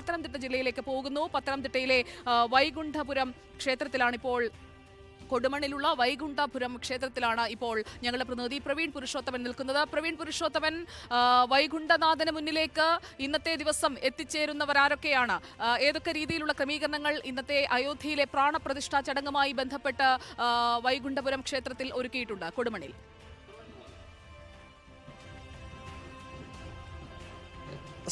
പത്തനംതിട്ട ജില്ലയിലേക്ക് പോകുന്നു. പത്തനംതിട്ടയിലെ വൈകുണ്ഠപുരം ക്ഷേത്രത്തിലാണ് ഇപ്പോൾ കൊടുമണ്ണിലുള്ള വൈകുണ്ഠപുരം ക്ഷേത്രത്തിലാണ് ഇപ്പോൾ ഞങ്ങളുടെ പ്രതിനിധി പ്രവീൺ പുരുഷോത്തമൻ നിൽക്കുന്നത്. പ്രവീൺ പുരുഷോത്തമൻ വൈകുണ്ഠനാഥന് മുന്നിലേക്ക് ഇന്നത്തെ ദിവസം എത്തിച്ചേരുന്നവരാരൊക്കെയാണ് ഏതൊക്കെ രീതിയിലുള്ള ക്രമീകരണങ്ങൾ ഇന്നത്തെ അയോധ്യയിലെ പ്രാണപ്രതിഷ്ഠാ ചടങ്ങുമായി ബന്ധപ്പെട്ട് വൈകുണ്ഠപുരം ക്ഷേത്രത്തിൽ ഒരുക്കിയിട്ടുണ്ട് കൊടുമണ്ണിൽ?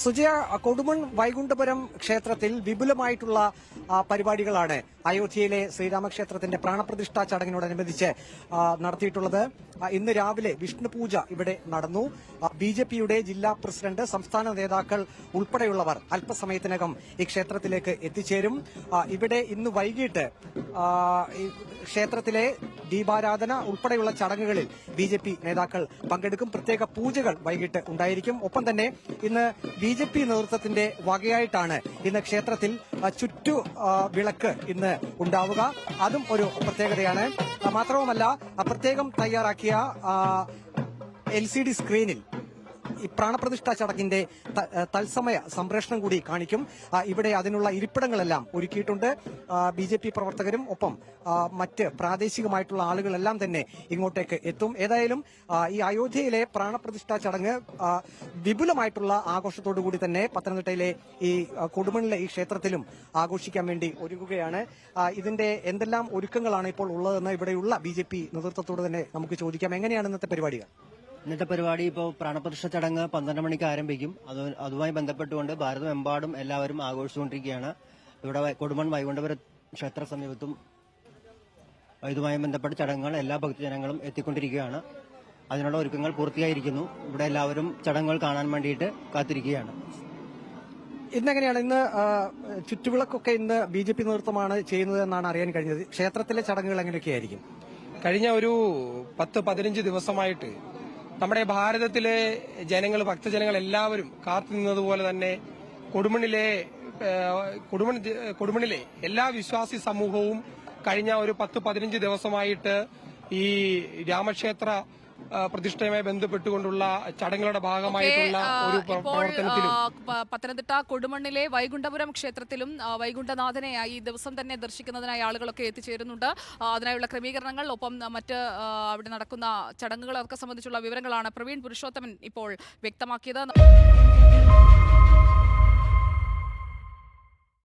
സുജയ കൊടുമൺ വൈകുണ്ഠപുരം ക്ഷേത്രത്തിൽ വിപുലമായിട്ടുള്ള പരിപാടികളാണ് അയോധ്യയിലെ ശ്രീരാമക്ഷേത്രത്തിന്റെ പ്രാണപ്രതിഷ്ഠാ ചടങ്ങിനോടനുബന്ധിച്ച് നടത്തിയിട്ടുള്ളത്. ഇന്ന് രാവിലെ വിഷ്ണു പൂജ ഇവിടെ നടന്നു. ബി ജെ പിയുടെ ജില്ലാ പ്രസിഡന്റ് സംസ്ഥാന നേതാക്കൾ ഉൾപ്പെടെയുള്ളവർ അല്പസമയത്തിനകം ഈ ക്ഷേത്രത്തിലേക്ക് എത്തിച്ചേരും. ഇവിടെ ഇന്ന് വൈകിട്ട് ക്ഷേത്രത്തിലെ ദീപാരാധന ഉൾപ്പെടെയുള്ള ചടങ്ങുകളിൽ ബി ജെ പി നേതാക്കൾ പങ്കെടുക്കും. പ്രത്യേക പൂജകൾ വൈകിട്ട് ഉണ്ടായിരിക്കും. ഒപ്പം തന്നെ ഇന്ന് ബി ജെ പി നേതൃത്വത്തിന്റെ വകയായിട്ടാണ് ഇന്ന് ക്ഷേത്രത്തിൽ ചുറ്റു വിളക്ക് ഇന്ന് ഉണ്ടാവുക. അതും ഒരു പ്രത്യേകതയാണ്. മാത്രവുമല്ല പ്രത്യേകം തയ്യാറാക്കിയ എൽ സി ഡി സ്ക്രീനിൽ ഈ പ്രാണപ്രതിഷ്ഠാ ചടങ്ങിന്റെ തത്സമയ സംപ്രേഷണം കൂടി കാണിക്കും. ഇവിടെ അതിനുള്ള ഇരിപ്പിടങ്ങളെല്ലാം ഒരുക്കിയിട്ടുണ്ട്. ബി ജെ പി പ്രവർത്തകരും ഒപ്പം മറ്റ് പ്രാദേശികമായിട്ടുള്ള ആളുകളെല്ലാം തന്നെ ഇങ്ങോട്ടേക്ക് എത്തും. ഏതായാലും ഈ അയോധ്യയിലെ പ്രാണപ്രതിഷ്ഠാ ചടങ്ങ് വിപുലമായിട്ടുള്ള ആഘോഷത്തോടു കൂടി തന്നെ പത്തനംതിട്ടയിലെ ഈ കൊടുമണിലെ ഈ ക്ഷേത്രത്തിലും ആഘോഷിക്കാൻ വേണ്ടി ഒരുങ്ങുകയാണ്. ഇതിന്റെ എന്തെല്ലാം ഒരുക്കങ്ങളാണ് ഇപ്പോൾ ഉള്ളതെന്ന് ഇവിടെയുള്ള ബി ജെ പി നേതൃത്വത്തോട് തന്നെ നമുക്ക് ചോദിക്കാം. എങ്ങനെയാണ് ഇന്നത്തെ പരിപാടികൾ? ഇന്നത്തെ പരിപാടി ഇപ്പോൾ പ്രാണപ്രതിഷ്ഠ ചടങ്ങ് പന്ത്രണ്ട് മണിക്ക് ആരംഭിക്കും. അത് അതുമായി ബന്ധപ്പെട്ടുകൊണ്ട് ഭാരതമെമ്പാടും എല്ലാവരും ആഘോഷിച്ചുകൊണ്ടിരിക്കുകയാണ്. ഇവിടെ കൊടുമൺ വൈകുണ്ഠപുര ക്ഷേത്ര സമീപത്തും ഇതുമായി ബന്ധപ്പെട്ട ചടങ്ങുകൾ എല്ലാ ഭക്തജനങ്ങളും എത്തിക്കൊണ്ടിരിക്കുകയാണ്. അതിനുള്ള ഒരുക്കങ്ങൾ പൂർത്തിയായിരിക്കുന്നു. ഇവിടെ എല്ലാവരും ചടങ്ങുകൾ കാണാൻ വേണ്ടിയിട്ട് കാത്തിരിക്കുകയാണ്. ഇന്നെങ്ങനെയാണ് ഇന്ന് ചുറ്റുവിളക്കൊക്കെ ഇന്ന് ബി ജെ പി നേതൃത്വമാണ് ചെയ്യുന്നത് എന്നാണ് അറിയാൻ കഴിഞ്ഞത്. ക്ഷേത്രത്തിലെ ചടങ്ങുകൾ എങ്ങനെയൊക്കെയായിരിക്കും? കഴിഞ്ഞ ഒരു പത്ത് പതിനഞ്ച് ദിവസമായിട്ട് നമ്മുടെ ഭാരതത്തിലെ ജനങ്ങൾ ഭക്തജനങ്ങൾ എല്ലാവരും കാത്തുനിന്നതുപോലെ തന്നെ കൊടുമണിലെ കൊടുമണി കൊടുമണിലെ എല്ലാ വിശ്വാസി സമൂഹവും കഴിഞ്ഞ ഒരു പത്ത് പതിനഞ്ച് ദിവസമായിട്ട് ഈ രാമക്ഷേത്ര പ്രതിഷ്ഠയുമായി ബന്ധപ്പെട്ടുകൊണ്ടുള്ള ചടങ്ങുകളുടെ ഭാഗമായിട്ടുള്ള ഒരു പ്രവർത്തനത്തിലും പത്തനംതിട്ട കൊടുമണ്ണിലെ വൈകുണ്ഠപുരം ക്ഷേത്രത്തിലും വൈകുണ്ഠനാഥനെ ഈ ദിവസം തന്നെ ദർശിക്കുന്നതിനായി ആളുകളൊക്കെ എത്തിച്ചേരുന്നുണ്ട്. അതിനായുള്ള ക്രമീകരണങ്ങൾ ഒപ്പം മറ്റ് അവിടെ നടക്കുന്ന ചടങ്ങുകളൊക്കെ സംബന്ധിച്ചുള്ള വിവരങ്ങളാണ് പ്രവീൺ പുരുഷോത്തമൻ ഇപ്പോൾ വ്യക്തമാക്കിയത്.